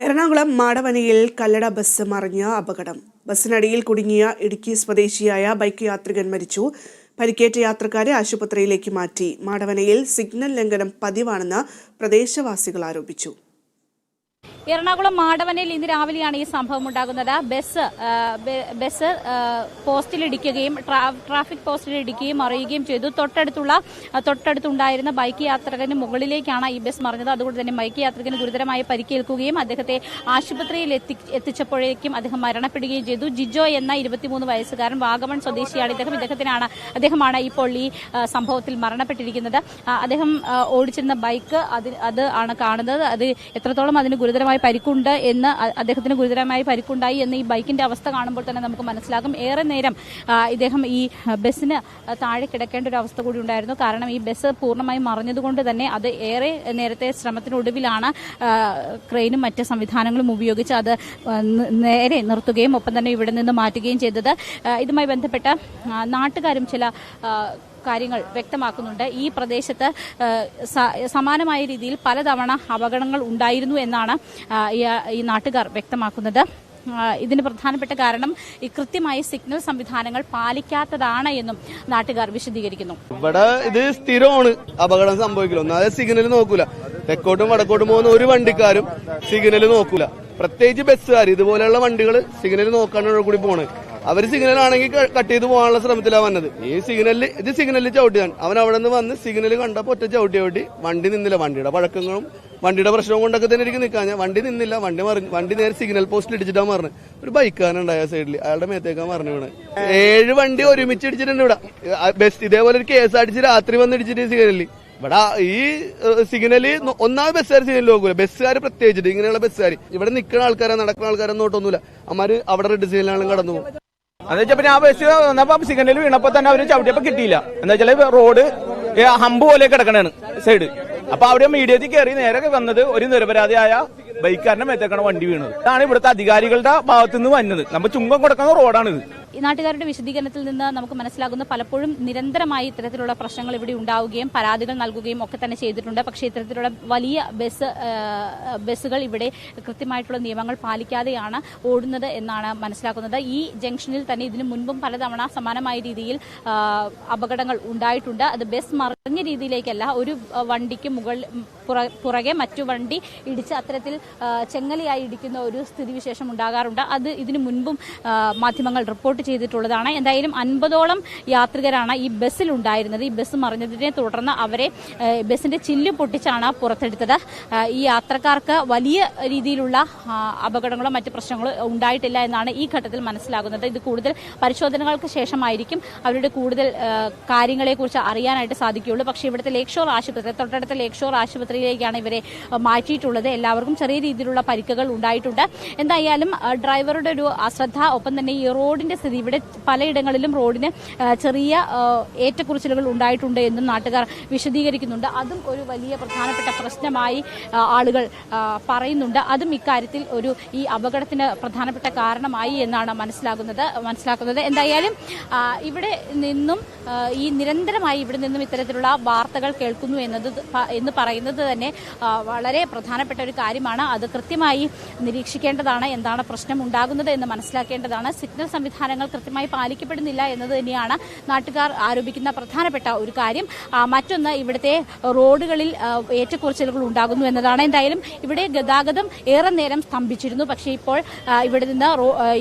Ernakulam മാടവനയിൽ Kallada bus മറിഞ്ഞ അപകടം. ബസ്സിനടിയിൽ കുടുങ്ങിയ ഇടുക്കി സ്വദേശിയായ ബൈക്ക് യാത്രികൻ മരിച്ചു. പരിക്കേറ്റ യാത്രക്കാരെ ആശുപത്രിയിലേക്ക് മാറ്റി. മാടവനയിൽ സിഗ്നൽ ലംഘനം പതിവാണെന്ന് പ്രദേശവാസികൾ ആരോപിച്ചു. എറണാകുളം മാടവനയിൽ ഇന്ന് രാവിലെയാണ് ഈ സംഭവം ഉണ്ടാകുന്നത്. ബസ് ബസ് പോസ്റ്റിലിടിക്കുകയും ട്രാ- ട്രാഫിക് പോസ്റ്റിലിടിക്കുകയും മറിയുകയും ചെയ്തു. തൊട്ടടുത്തുള്ള തൊട്ടടുത്തുണ്ടായിരുന്ന ബൈക്ക് യാത്രികന് മുകളിലേക്കാണ് ഈ ബസ് മറിഞ്ഞത്. അതുകൊണ്ട് തന്നെ ബൈക്ക് യാത്രികന് ഗുരുതരമായി പരിക്കേൽക്കുകയും അദ്ദേഹത്തെ ആശുപത്രിയിൽ എത്തി എത്തിച്ചപ്പോഴേക്കും അദ്ദേഹം മരണപ്പെടുകയും ചെയ്തു. ജിജോ എന്ന ഇരുപത്തിമൂന്ന് വയസ്സുകാരൻ വാഗമൺ സ്വദേശിയാണ്. ഇദ്ദേഹം ഇദ്ദേഹത്തിനാണ് അദ്ദേഹമാണ് ഇപ്പോൾ ഈ സംഭവത്തിൽ മരണപ്പെട്ടിരിക്കുന്നത്. അദ്ദേഹം ഓടിച്ചിരുന്ന ബൈക്ക് അത് ആണ് കാണുന്നത്. അത് എത്രത്തോളം അതിന് ഗുരുതരമായി പരിക്കുണ്ട് എന്ന് അദ്ദേഹത്തിന് ഗുരുതരമായി പരിക്കുണ്ടായി എന്ന് ഈ ബൈക്കിന്റെ അവസ്ഥ കാണുമ്പോൾ തന്നെ നമുക്ക് മനസ്സിലാകും. ഏറെ നേരം ഇദ്ദേഹം ഈ ബസ്സിന് താഴെ കിടക്കേണ്ട ഒരു അവസ്ഥ കൂടി ഉണ്ടായിരുന്നു. കാരണം ഈ ബസ് പൂർണമായി മറിഞ്ഞതുകൊണ്ട് തന്നെ അത് ഏറെ നേരത്തെ ശ്രമത്തിനൊടുവിലാണ് ക്രെയിനും മറ്റ് സംവിധാനങ്ങളും ഉപയോഗിച്ച് അത് നേരെ നിർത്തുകയും ഒപ്പം തന്നെ ഇവിടെ നിന്ന് മാറ്റുകയും ചെയ്തത്. ഇതുമായി ബന്ധപ്പെട്ട നാട്ടുകാരും ചില കാര്യങ്ങൾ വ്യക്തമാക്കുന്നുണ്ട്. ഈ പ്രദേശത്ത് സമാനമായ രീതിയിൽ പലതവണ അപകടങ്ങൾ ഉണ്ടായിരുന്നു എന്നാണ് ഈ- നാട്ടുകാർ വ്യക്തമാക്കുന്നത്. ഇതിന് പ്രധാനപ്പെട്ട കാരണം ഈ കൃത്യമായി സിഗ്നൽ സംവിധാനങ്ങൾ പാലിക്കാത്തതാണ് എന്നും നാട്ടുകാർ വിശദീകരിക്കുന്നു. ഇവിടെ ഇത് സ്ഥിരമാണ് അപകടം സംഭവിക്കില്ല ഒന്നാതെ സിഗ്നൽ നോക്കൂല. തെക്കോട്ടും വടക്കോട്ടും പോകുന്ന ഒരു വണ്ടിക്കാരും സിഗ്നൽ നോക്കൂല. പ്രത്യേകിച്ച് ബസ്സുകാർ ഇതുപോലെയുള്ള വണ്ടികൾ സിഗ്നൽ നോക്കാനുള്ള കൂടി പോണത് അവർ സിഗ്നൽ ആണെങ്കിൽ കട്ട് ചെയ്ത് പോകാനുള്ള ശ്രമത്തിലാണ് വന്നത്. ഈ സിഗ്നലിൽ ഇത് സിഗ്നലിൽ ചവിട്ടിയാണ് അവൻ അവിടെ നിന്ന് വന്ന് സിഗ്നൽ കണ്ടപ്പോൾ ഒറ്റ ചവിട്ടി ചവിട്ടി വണ്ടി നിന്നില്ല. വണ്ടിയുടെ പഴക്കങ്ങളും വണ്ടിയുടെ പ്രശ്നവും കൊണ്ടൊക്കെ തന്നെ എനിക്ക് നിൽക്കാൻ. വണ്ടി നിന്നില്ല. വണ്ടി മറിഞ്ഞു വണ്ടി നേരെ സിഗ്നൽ പോസ്റ്റിൽ ഇടിച്ചിട്ടാ മറിഞ്ഞു. ഒരു ബൈക്കാനുണ്ടായ സൈഡിൽ അയാളുടെ മേത്തേക്കാൻ മറിഞ്ഞു വീണ്. ഏഴ് വണ്ടി ഒരുമിച്ച് ഇടിച്ചിട്ടുണ്ട് ഇവിടെ. ബസ് ഇതേപോലെ ഒരു കേസ് അടിച്ച് രാത്രി വന്ന് ഇടിച്ചിട്ട് സിഗ്നലിൽ ഇവിടെ ഈ സിഗ്നൽ ഒന്നാമത് ബസ്സുകാർ സിഗ്നൽ നോക്കൂല. ബസ്സുകാർ പ്രത്യേകിച്ചിട്ട് ഇങ്ങനെയുള്ള ബസ്സുകാർ ഇവിടെ നിൽക്കുന്ന ആൾക്കാരെ നടക്കുന്ന ആൾക്കാരെ നോട്ടൊന്നുമില്ല അമ്മാര് അവിടെ റെഡ് സിഗ്നലാണ് കടന്നു പോകും. എന്ന് വെച്ചാൽ പിന്നെ ആ ബസ് വന്നപ്പോ സിഗ്നൽ വീണപ്പോ തന്നെ അവർ ചവിട്ടിയപ്പോ കിട്ടിയില്ല. എന്താ വെച്ചാൽ റോഡ് ഹമ്പ് പോലെ കിടക്കണാണ് സൈഡ് അപ്പൊ അവിടെ മീഡിയത്തിൽ കയറി നേരെ വന്നത് ഒരു നിരപരാധിയായ ബൈക്കാരന്റെ മേത്തേക്കാണ് വണ്ടി വീണത്. അതാണ് ഇവിടുത്തെ അധികാരികളുടെ ഭാഗത്തുനിന്ന് വന്നത്. നമ്മൾ ചുങ്കം കൊടുക്കുന്ന റോഡാണിത് നാട്ടുകാരുടെ വിശദീകരണത്തിൽ നിന്ന് നമുക്ക് മനസ്സിലാകുന്ന പലപ്പോഴും നിരന്തരമായി ഇത്തരത്തിലുള്ള പ്രശ്നങ്ങൾ ഇവിടെ ഉണ്ടാവുകയും പരാതികൾ നൽകുകയും ഒക്കെ തന്നെ ചെയ്തിട്ടുണ്ട്. പക്ഷേ ഇത്തരത്തിലുള്ള വലിയ ബസ് ബസ്സുകൾ ഇവിടെ കൃത്യമായിട്ടുള്ള നിയമങ്ങൾ പാലിക്കാതെയാണ് ഓടുന്നത് എന്നാണ് മനസ്സിലാക്കുന്നത്. ഈ ജംഗ്ഷനിൽ തന്നെ ഇതിനു മുൻപും പലതവണ സമാനമായ രീതിയിൽ അപകടങ്ങൾ ഉണ്ടായിട്ടുണ്ട്. അത് ബസ് മറിഞ്ഞ രീതിയിലേക്കല്ല ഒരു വണ്ടിക്ക് മുകൾ പുറകെ മറ്റു വണ്ടി ഇടിച്ച് അത്തരത്തിൽ ചെങ്ങലയായി ഇടിക്കുന്ന ഒരു സ്ഥിതിവിശേഷം ഉണ്ടാകാറുണ്ട്. അത് ഇതിനു മുൻപും മാധ്യമങ്ങൾ റിപ്പോർട്ട് ചെയ്തിട്ടുള്ളതാണ്. എന്തായാലും അൻപതോളം യാത്രികരാണ് ഈ ബസ്സിൽ ഉണ്ടായിരുന്നത് ഈ ബസ് മറിഞ്ഞതിനെ തുടർന്ന് അവരെ ബസ്സിന്റെ ചില്ല് പൊട്ടിച്ചാണ് പുറത്തെടുത്തത്. ഈ യാത്രക്കാർക്ക് വലിയ രീതിയിലുള്ള അപകടങ്ങളോ മറ്റ് പ്രശ്നങ്ങളോ ഉണ്ടായിട്ടില്ല എന്നാണ് ഈ ഘട്ടത്തിൽ മനസ്സിലാകുന്നത്. ഇത് കൂടുതൽ പരിശോധനകൾക്ക് ശേഷമായിരിക്കും അവരുടെ കൂടുതൽ കാര്യങ്ങളെക്കുറിച്ച് അറിയാനായിട്ട് സാധിക്കുകയുള്ളൂ. പക്ഷേ ഇവിടുത്തെ ലേക്ക് ഷോർ ആശുപത്രി തൊട്ടടുത്ത ലേക്ക് ഷോർ ആശുപത്രിയിലേക്കാണ് ഇവരെ മാറ്റിയിട്ടുള്ളത്. എല്ലാവർക്കും ചെറിയ രീതിയിലുള്ള പരിക്കുകൾ ഉണ്ടായിട്ടുണ്ട്. എന്തായാലും ഡ്രൈവറുടെ ഒരു അശ്രദ്ധ ഒപ്പം തന്നെ ഈ റോഡിന്റെ സ്ഥിതി. ഇവിടെ പലയിടങ്ങളിലും റോഡിന് ചെറിയ ഏറ്റക്കുറിച്ചിലുകൾ ഉണ്ടായിട്ടുണ്ട് എന്നും നാട്ടുകാർ വിശദീകരിക്കുന്നുണ്ട്. അതും ഒരു വലിയ പ്രധാനപ്പെട്ട പ്രശ്നമായി ആളുകൾ പറയുന്നുണ്ട്. അതും ഇക്കാര്യത്തിൽ ഒരു ഈ അപകടത്തിന് പ്രധാനപ്പെട്ട കാരണമായി എന്നാണ് മനസ്സിലാകുന്നത് മനസ്സിലാക്കുന്നത്. എന്തായാലും ഇവിടെ നിന്നും ഈ നിരന്തരമായി ഇവിടെ നിന്നും ഇത്തരത്തിലുള്ള വാർത്തകൾ കേൾക്കുന്നു എന്നത് എന്ന് പറയുന്നത് തന്നെ വളരെ പ്രധാനപ്പെട്ട ഒരു കാര്യമാണ്. അത് കൃത്യമായി നിരീക്ഷിക്കേണ്ടതാണ് എന്താണ് പ്രശ്നം ഉണ്ടാകുന്നത് എന്ന് മനസ്സിലാക്കേണ്ടതാണ്. സിഗ്നൽ സംവിധാനങ്ങൾ കൃത്യമായി പാലിക്കപ്പെടുന്നില്ല എന്നത് തന്നെയാണ് നാട്ടുകാർ ആരോപിക്കുന്ന പ്രധാനപ്പെട്ട ഒരു കാര്യം. മറ്റൊന്ന് ഇവിടുത്തെ റോഡുകളിൽ ഏറ്റക്കുറച്ചിലുകൾ ഉണ്ടാകുന്നു എന്നതാണ്. എന്തായാലും ഇവിടെ ഗതാഗതം ഏറെ നേരം സ്തംഭിച്ചിരുന്നു. പക്ഷേ ഇപ്പോൾ ഇവിടെ നിന്ന്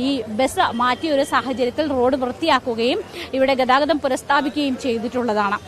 ഈ ബസ് മാറ്റിയ ഒരു സാഹചര്യത്തിൽ റോഡ് വൃത്തിയാക്കുകയും ഇവിടെ ഗതാഗതം പുനഃസ്ഥാപിക്കുകയും ചെയ്തിട്ടുള്ളതാണ്.